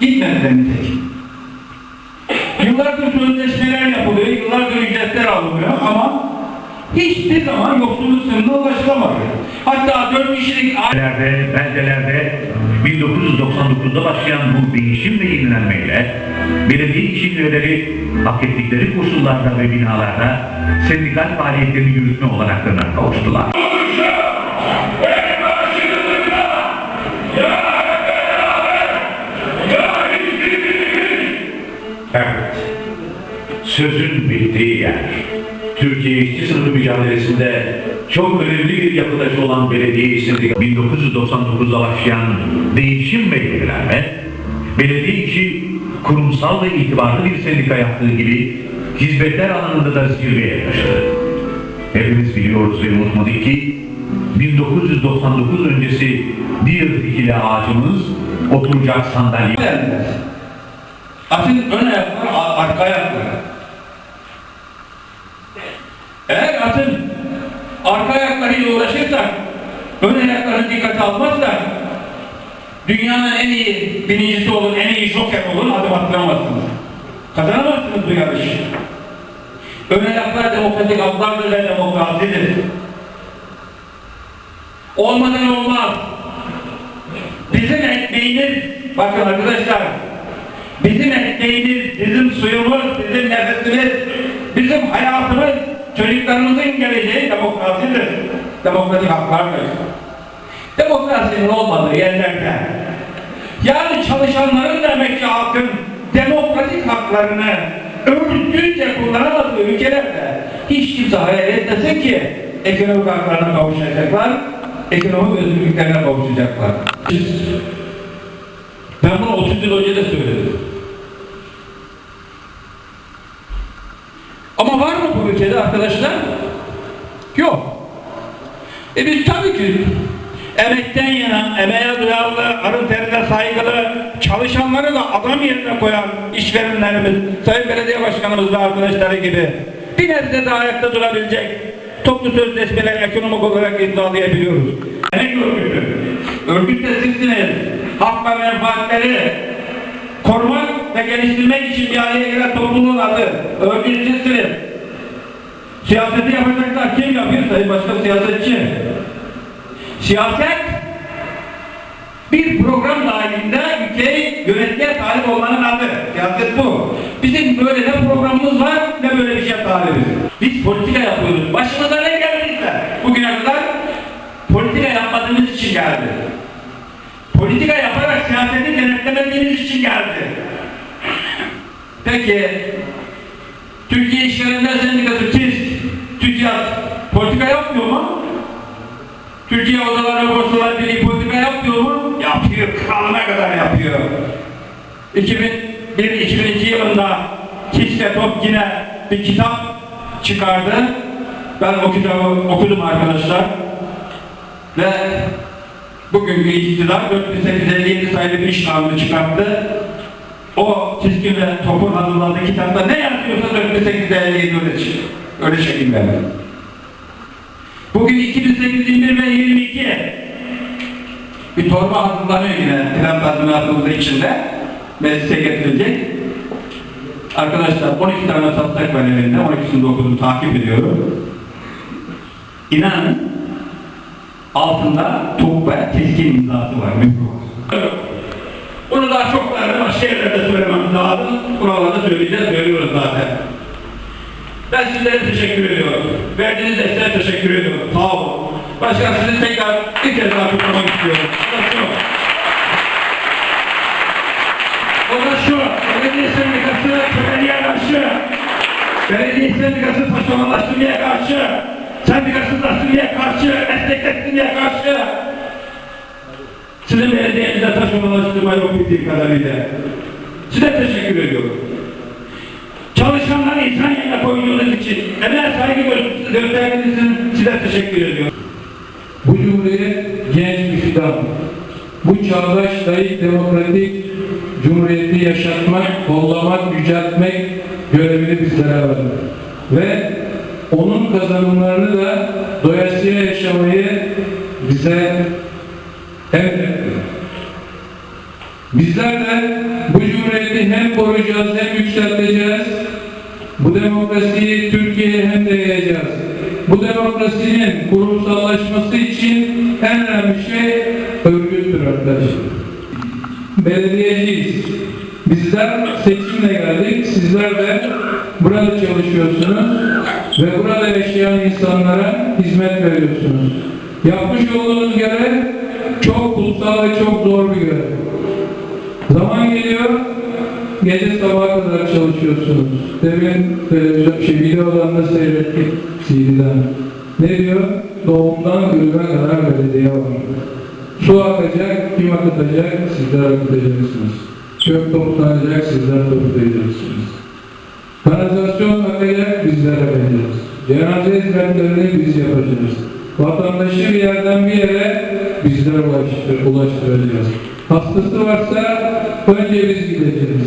Gitmediler nitekim. Yıllardır sözleşmeler yapılıyor, yıllardır ücretler alınıyor ama hiçbir zaman yoksulluk sınırına ulaşılamadı. Hatta dört kişilik Beldelerde, beldelerde 1999'da başlayan bu değişim ve yenilenmeyle belediye işin üyeleri hak ettikleri koşullarda ve binalarda sendikal faaliyetlerini yürütme olanaklarına kavuştular. Sözün bittiği yer. Türkiye işçi sınıfı mücadelesinde çok önemli bir yapıdaşı olan belediye işçisi 1999'da başlayan değişim ve yenilenme, belediye işi kurumsal ve itibarlı bir sendika yaptığı gibi hizmetler alanında da zirveye taşıdı. Hepimiz biliyoruz ve unutmadık ki 1999 öncesi bir dikili ağacımız oturacak sandalye. Atın ön ayakları, a- arka ayakları. Eğer atın arka ayaklarıyla uğraşırsak, ön ayaklarını dikkate almazsak, dünyanın en iyi birincisi olun, en iyi joker olun, adım attıramazsınız. Kazanamazsınız bu yarışı. Ön ayaklar demokratik haklardır ve demokrasidir. Olmadan olmaz. Bizim ekmeğimiz, bakın arkadaşlar, bizim ekmeğimiz, bizim suyumuz, bizim nefesimiz, bizim hayatımız, çocuklarımızın geleceği demokrasidir. Demokratik haklardır. Demokrasinin olmadığı yerlerde, yani çalışanların da emekçi halkın demokratik haklarını özgürce kullanamadığı ülkelerde hiç kimse hayal etmesin ki ekonomik haklarına kavuşacaklar, ekonomik özgürlüklerine kavuşacaklar. Ben bunu 30 yıl önce de söyledim. Ama var mı bu ülkede arkadaşlar? Yok. E biz tabii ki emekten yana, emeğe duyarlı, arın terine saygılı, çalışanları da adam yerine koyan işverenlerimiz, Sayın Belediye Başkanımız ve arkadaşları gibi bir nebze de ayakta durabilecek toplu sözleşmeler ekonomik olarak imzalayabiliyoruz. Emek örgütü, örgüt de sizsiniz. Hak ve menfaatleri korumak ve geliştirmek için bir araya gelen topluluğun adı. Örgüt sizsiniz. Siyaseti yapacaklar kim yapıyor Sayın Başkan siyasetçi? Siyaset bir program dahilinde ülkeyi yönetmeye talip olmanın adı. Siyaset bu. Bizim böyle ne programımız var ne böyle bir şey talibiz. Biz politika yapıyoruz. Başımıza ne geldiyse bugüne kadar politika yapmadığımız için geldi. Politika yaparak siyaseti denetlemediğimiz için geldi. Peki Türkiye İşverenler Sendikası TİS, TÜCİAD politika yapmıyor mu? Türkiye Odaları Borsalar Birliği politika yapmıyor mu? Yapıyor, kanuna kadar yapıyor. 2001-2002 yılında TİS'le TOP yine bir kitap çıkardı. Ben o kitabı okudum arkadaşlar. Ve bugünkü iktidar 4857 sayılı bir iş kanunu çıkarttı. O çizgi ve topun hazırladığı kitapta ne yazıyorsa 4857 öyle, şey- öyle şekilde. Bugün 2821 ve 22 bir torba hazırlanıyor yine tren tazminatımızın içinde meclise getirilecek. Arkadaşlar 12 tane taslak var elimde, 12'sini de okudum, takip ediyorum. İnanın altında ve keskin imzası var. Bunu daha çok var, yerlerde söylemem lazım. Buralarda söyleyeceğiz, söylüyoruz zaten. Ben sizlere teşekkür ediyorum. Verdiğiniz desteğe teşekkür ediyorum. Sağ olun. Başkan sizi tekrar bir kez daha kutlamak istiyorum. O da şu. Belediye sendikası kömeliğe karşı. Belediye sendikası saçmalaştırmaya karşı. Sendikasızlaştırmaya karşı. Meslekleştirmeye karşı. Sizin belediyenizde taşımalaştırma yok bildiğim kadarıyla. Size teşekkür ediyorum. Çalışanları insan yerine için, emeğe saygı gö- gösterdiğiniz için size teşekkür ediyorum. Bu cumhuriyet genç bir fidan. Bu çağdaş layık demokratik cumhuriyeti yaşatmak, kollamak, yüceltmek görevini bizlere verdi. Ve onun kazanımlarını da doyasıya yaşamayı bize emretti. Bizler de bu demokrasiyi hem koruyacağız hem yükselteceğiz. Bu demokrasiyi Türkiye'ye hem de yayacağız. Bu demokrasinin kurumsallaşması için en önemli şey örgüttür arkadaşlar. Belediyeciyiz. Bizler seçimle geldik. Sizler de burada çalışıyorsunuz ve burada yaşayan insanlara hizmet veriyorsunuz. Yapmış olduğunuz görev çok kutsal ve çok zor bir görev. Zaman geliyor, gece sabaha kadar çalışıyorsunuz. Demin televizyon, şey, videodan da seyrettik CD'den. Ne diyor? Doğumdan ölüme kadar belediye var. Su akacak, kim akıtacak? Sizler akıtacaksınız. Çöp toplanacak, sizler toplayacaksınız. Kanalizasyon akacak, bizler akacağız. Cenaze hizmetlerini biz yapacağız. Vatandaşı bir yerden bir yere bizler ulaştır, ulaştıracağız. Hastası varsa önce biz gideceğiz.